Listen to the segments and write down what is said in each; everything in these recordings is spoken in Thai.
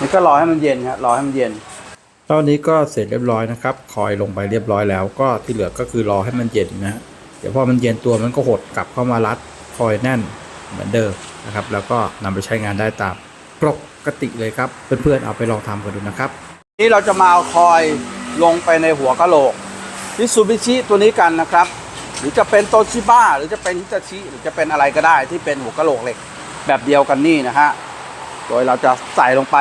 นี่ก็รอให้มันเย็นครับรอให้มันเย็นตอนนี้ก็เสร็จเรียบร้อยนะครับ คอยลงไปเรียบร้อยแล้ว ก็ที่เหลือก็คือรอให้มันเย็นนะฮะเดี๋ยวพอมันเย็นตัวมันก็หดกลับเข้ามารัดคอยแน่นเหมือนเดิมนะครับ แล้วก็นำไปใช้งานได้ตามปกติเลยครับ เพื่อนๆเอาไปลองทำกันดูนะครับ นี่เราจะมาเอาคอยลงไปในหัวกะโหลกมิซูบิชิตัวนี้กันนะครับ หรือจะเป็นโตชิบ้าหรือจะเป็นฮิตาชิหรือจะเป็นอะไรก็ได้ที่เป็นหัวกะโหลกเหล็กแบบเดียวกันนี่นะฮะโดยเราจะใส่ลงไป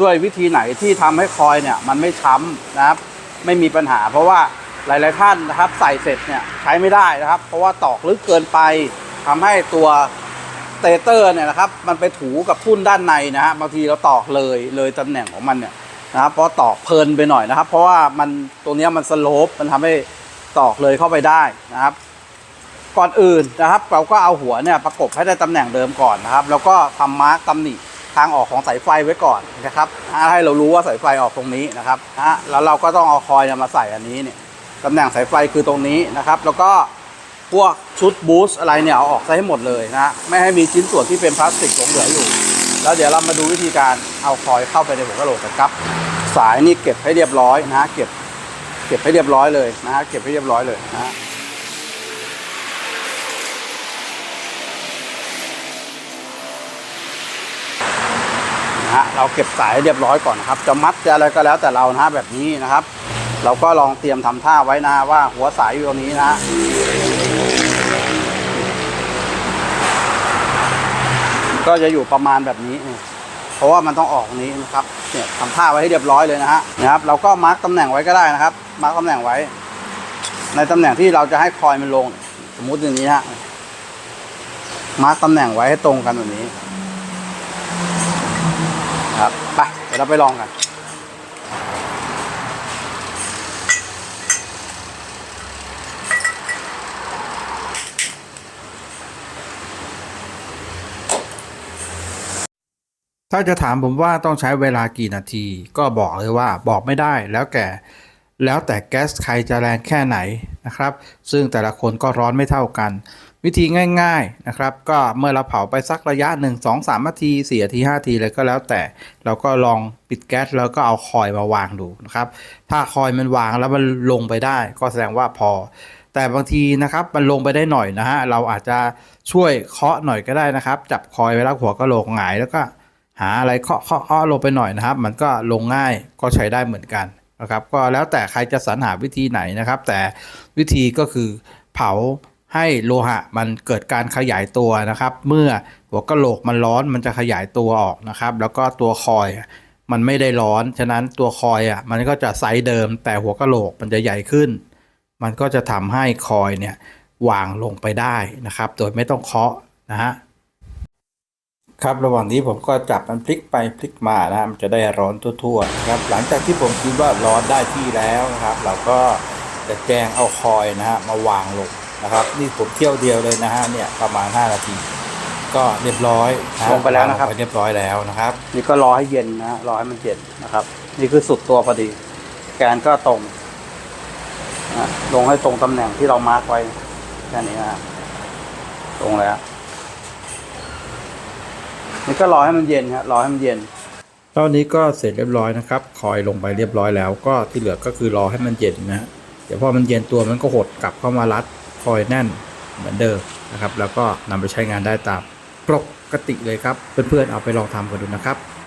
ด้วยวิธีไหนที่ทำให้คอยเนี่ยมันไม่ช้ำนะครับ ไม่มีปัญหา เพราะว่าหลายๆท่านนะครับ ใส่เสร็จเนี่ยใช้ไม่ได้นะครับ เพราะว่าตอกลึกเกินไปทำให้ตัวสเตเตอร์เนี่ยนะครับ มันไปถูกับทุ่นด้านในนะฮะบางทีเราตอกเลยเลยตำแหน่งของมันเนี่ยนะครับเพราะตอกเพลินไปหน่อยนะครับ เพราะว่ามันตรงเนี้มันสโลปมันทำให้ตอกเลยเข้าไปได้นะครับ ก่อนอื่นนะครับ เราก็เอาหัวเนี่ยประกบให้ได้ตำแหน่งเดิมก่อนนะครับ แล้วก็ทำมาร์กตำหนิ ทางออกของสายไฟไว้ก่อนนะครับให้เรารู้ว่าสายไฟออกตรงนี้นะครับนะแล้วเราก็ต้องเอาคอยน์มาใส่อันนี้เนี่ยตำแหน่งสายไฟคือตรงนี้นะครับ แล้วก็พวกชุดบูสอะไรเนี่ยเอาออกซะให้หมดเลยนะฮะไม่ให้มีชิ้นส่วนที่เป็นพลาสติกหลงเหลืออยู่ แล้วเดี๋ยวเรามาดูวิธีการเอาคอยเข้าไปในหัวกะโหลกกันครับ สายนี่เก็บให้เรียบร้อยนะเก็บเก็บให้เรียบร้อยเลยนะเก็บให้เรียบร้อยเลยนะ นะฮะเราเก็บสายให้เรียบร้อยก่อนนะครับ จะมัดจะอะไรก็แล้วแต่เรานะฮะแบบนี้นะครับ เราก็ลองเตรียมทำท่าไว้นะว่าหัวสายอยู่ตรงนี้นะก็จะอยู่ประมาณแบบนี้นี่เพราะว่ามันต้องออกนี้นะครับเนี่ยทำท่าไว้ให้เรียบร้อยเลยนะฮะนะครับ เราก็มาร์กตำแหน่งไว้ก็ได้นะครับ มาร์กตำแหน่งไว้ ในตำแหน่งที่เราจะให้คอยมันลง สมมุติอย่างนี้ฮะมาร์กตำแหน่งไว้ให้ตรงกันแบบนี้ ครับ ไป เดี๋ยวเราไปลองกัน ถ้าจะถามผมว่าต้องใช้เวลากี่นาที ก็บอกเลยว่าบอกไม่ได้แล้วแก่ แล้วแต่แก๊สใครจะแรงแค่ไหนนะครับ ซึ่งแต่ละคนก็ร้อนไม่เท่ากัน วิธีง่ายๆนะครับ ก็เมื่อเราเผาไปสักระยะ 1 2 3นาที4นาที5นาทีเลยก็แล้วแต่ เราก็ลองปิดแก๊สแล้วก็เอาคอยมาวางดูนะครับ ถ้าคอยมันวางแล้วมันลงไปได้ ก็แสดงว่าพอ แต่บางทีนะครับมันลงไปได้หน่อยนะฮะเราอาจจะช่วยเคาะหน่อยก็ได้นะครับ จับคอยไว้แล้วหัวกะโหลกหงายแล้วก็หาอะไรเคาะเคาะเคาะลงไปหน่อยนะครับ มันก็ลงง่ายก็ใช้ได้เหมือนกัน นะครับก็แล้วแต่ใครจะสรรหาวิธีไหนนะครับ แต่วิธีก็คือเผาให้โลหะมันเกิดการขยายตัวนะครับ เมื่อหัวกะโหลกมันร้อนมันจะขยายตัวออกนะครับ แล้วก็ตัวคอยมันไม่ได้ร้อน ฉะนั้นตัวคอยอะมันก็จะไซส์เดิม แต่หัวกะโหลกมันจะใหญ่ขึ้น มันก็จะทำให้คอยเนี่ย วางลงไปได้นะครับ โดยไม่ต้องเคาะนะฮะ ครับระหว่างนี้ผมก็จับมันพลิกไปพลิกมานะฮะมันจะได้ร้อนทั่วๆนะครับหลังจากที่ผมคิดว่าร้อนได้ที่แล้วนะครับ เราก็จะแจ้งเอาคอยนะฮะมาวางลงนะครับ นี่ผมเที่ยวเดียวเลยนะฮะเนี่ยประมาณ 5 นาที ก็เรียบร้อยนะฮะลงไปแล้วนะครับางไปเรียบร้อยแล้วนะครับ นี่ก็รอให้เย็นนะฮะรอให้มันเย็นนะครับ นี่คือสุดตัวพอดี แกนก็ตรงนะลงให้ตรงตำแหน่งที่เรามาร์กไว้แค่นี้นะฮะตรงแล้ว นี่ก็รอให้มันเย็นครับรอให้มันเย็นตอนนี้ก็เสร็จเรียบร้อยนะครับ คอยลงไปเรียบร้อยแล้ว ก็ที่เหลือก็คือรอให้มันเย็นนะฮะเดี๋ยวพอมันเย็นตัวมันก็หดกลับเข้ามารัดคอยแน่นเหมือนเดิมนะครับ แล้วก็นำไปใช้งานได้ตามปกติเลยครับ เพื่อนๆเอาไปลองทำกันดูนะครับ